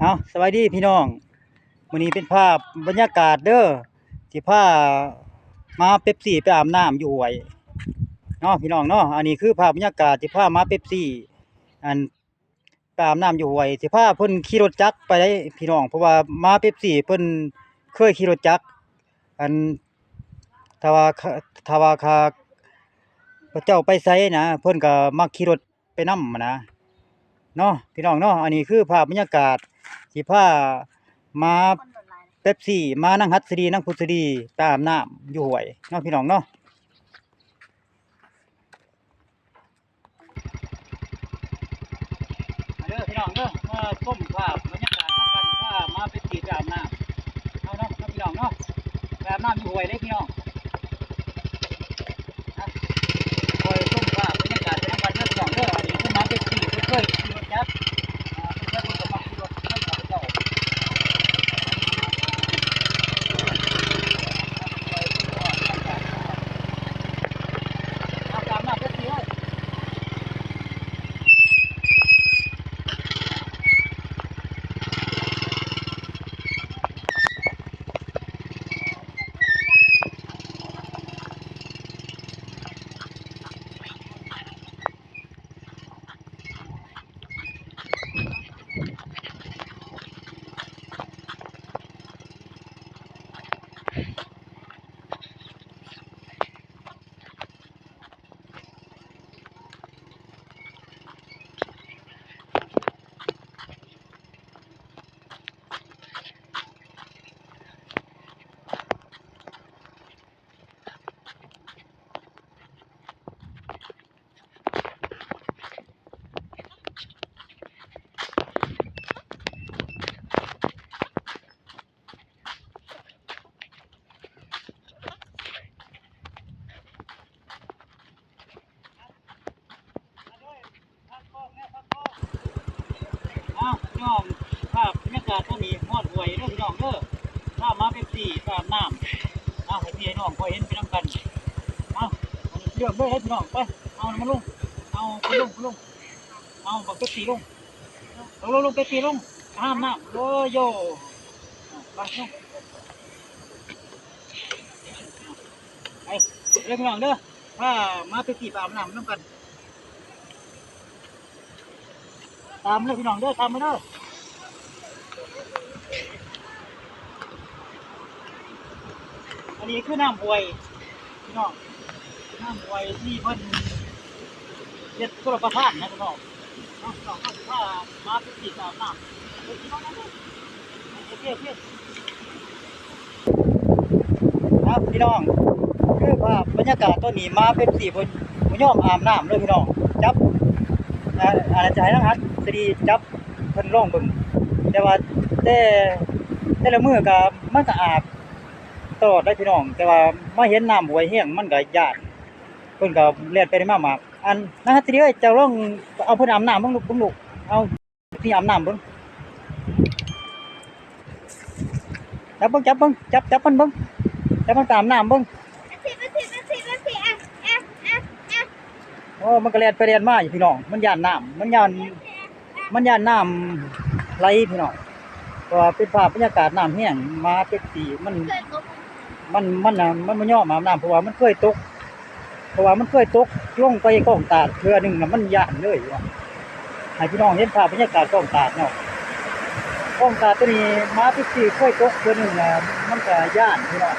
เอาสวัสดีพี่น้องมื้อนี้เป็นภาพบรรยากาศเด้อที่พามาเป๊ปซี่ไปอาบน้ำอยู่หวยเนาะพี่น้องเนาะอันนี้คือภาพบรรยากาศที่พามาเป๊ปซี่ อันไปอาบน้ำอยู่หวยที่พาเพิ่นขี่รถจักรไปได้พี่น้อง เพราะว่ามาเป๊ปซี่เพิ่นเคยขี่รถจักรอันถ้าว่าถ้าว่าคาพระเจ้าไปไสนะเพิ่นก็มักขี่รถไปนำนะเนาะพี่น้องเนาะอันนี้คือภาพบรรยากาศ ที่พามาเป๊ปซี่ มานั่งฮัดสดีนั่งพุทธดีตามน้ำอยู่ห้วยเนาะพี่น้องเนาะมาเด้อพี่น้องเด้อมาชมภาพบรรยากาศของกันพามาเป๊ปซี่ไปอาบน้ำเอาเนาะพี่น้องเนาะไปอาบน้ำอยู่ห้วยเลยพี่น้องนะคอยชมภาพบรรยากาศไปน้ำกันเด้อพี่น้องเด้ออันนี้คือมาเป๊ปซี่เพิ่นเคยขี่รถจักร อ่าเป็นเรื่องของความคิดว่าท่านข้าพเจ้าเอาตามหน้าเพื่อนสิเว้ยเอาพี่น้องภาพบรรยากาศตรงนี้ฮอดหวยเด้อพี่องเด้อถ้ามาเป็นสี่ตามน้ำเอาให้พี่ให้น้องคอเห็นไปน้ำกัน เอาเลือกเลยให้พี่น้องไป เอามันลง เอาไปลงไปลง เอาบักเป็ปซี่ลงลงลงลงเป็ปซี่ลงห้ามน้ำโยโย่ไปลงไปเรื่องพี่น้องเด้อถ้ามาเป็ปซี่ตามน้ำน้ำกัน ตามเลยพี่น้องเด้อตามมาเด้ออันนี้คือน้ำบวยพี่น้องน้ำบวยที่เพิ่นเฮ็ดสุรประทานนะพี่น้องนาะพี่น้องเขาสิพามาไปสีตามน้ำเฮ้ยพี่น้องนะเด้อโอเคโอเคครับพี่น้องคือภาพบรรยากาศตัวนี้มาเป็นสีเพิ่นบ่ยอมอาบน้ำเลยพี่น้องจับ อาอาจจะให้นะครับสดีจับเพิ่นร้องเบิ่งแต่ว่าแต่แต่ละมือก็มันก็อาบตลอดได้พี่น้อง แต่ว่ามาเห็นน้ำห้วยแห้งมันก็ยานเพิ่นก็เลียนไปได้มากมากอันนะครับสิเอ้ยเจ้าลองเอาเพิ่นอาบน้ำเบิ่งลูกเบิ่งลูกเอาที่อาบน้ำเบิ่งจับเบิ่งจับเบิ่งจับจับมันเบิ่งจับมันตามน้ำเบิ่ง สิบสิบสิบสิบอะอะอะอะ โอ้มันก็เลียนไปเลียนมาอยู่พี่น้อง มันยานน้ำมันยานมันย่านน้ำไหลพี่น้องเพราะว่าเป็นภาพบรรยากาศน้ำแห้งมาเป็นสีมัน มันมันน่ะมันมันย่อมาน้ำเพราะว่ามันเคยตก เพราะว่ามันเคยตกลงไปกองตาดเทื่อหนึงน่ะมันย่านเลยว่ะให้พี่น้องเห็นภาพบรรยากาศกองตาดเนาะกองตาดตัวนี้มาเป็นสีเคยตกเทื่อหนึงน่ะมันก็ย่านพี่น้อง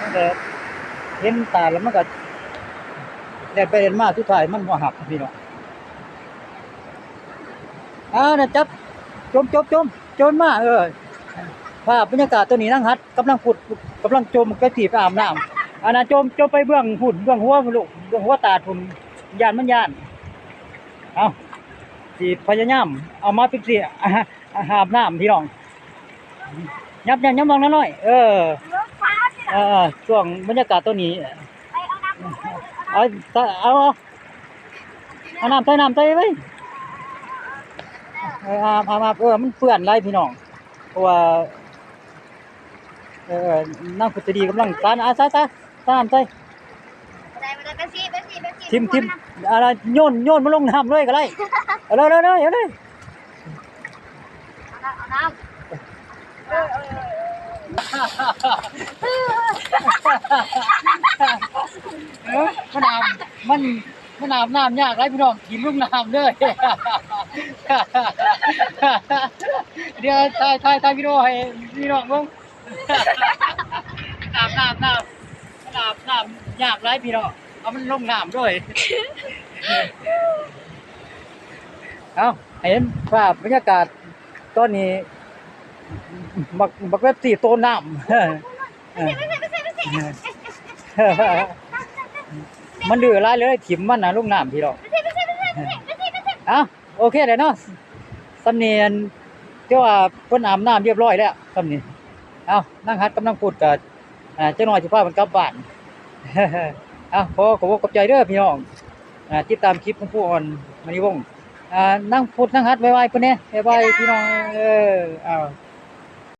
มันก็เห็นตาแล้วมันก็ เดินไปเดินมาสุดท้ายมันบ่หักพี่น้องอ่านะจับจมจมจมจมมาเออภาพบรรยากาศตัวนี้นั่งฮัดกำลังผุดกำลังจมไปถีบไปอาบน้ำอันนั้นจมจมไปเบื้องหุ่นเบื้องหัวลูกเบื้องหัวตาทุนยานมันยานเอาสิพยายามเอามาปิกสิอาอาบน้ำพี่น้องยับยับยับมองน้อยเออเออช่วงบรรยากาศตัวนี้ไป เอาน้ำเอาเอาเอาเอาน้ำใส่น้ำใส่ไว้เอออาบอาบอาบเออมันเปื้อนไรพี่น้องเพราะว่าเออนั่งพุทธดีกำลังสานอาซาซาสานใส่ได้มาได้ไปสิไปสิไปสิทิมทิมอะไรโยนโยนมาลงน้ำเลยก็ได้เอาเลยเลยเลยเอาเลยเอาน้ำเออมันอาบมันมันอาบน้ำยากไรพี่น้องกินลูกน้ำเลยเดี๋ยวตายตายตายพี่น้องให้พี่น้องมึงน้ำน้ำน้ำน้ำน้ำยากไรพี่น้องเอามันลงน้ำด้วยเอาเห็นภาพบรรยากาศตอนนี้บักบักเว็บสีโตน้ำ มันดื้อหลายเลยถิ่มมันน่ะลงน้ำพี่น้องเอ้าโอเคเลยเนาะสำเนียนที่ว่าเพิ่นอาบน้ำเรียบร้อยแล้วสำนี้เอ้านั่งฮัดกำลังพูดกับอ่าเจ้าน้อยสิพามันกลับบ้านเอ้าขอขอบคุณขอบใจเด้อพี่น้องอ่าติดตามคลิปของผู้อ่อนมณีวงศ์อ่านั่งพูดนั่งฮัดไว้ๆเพิ่นแหน่ไว้ๆพี่น้องเอออ้าว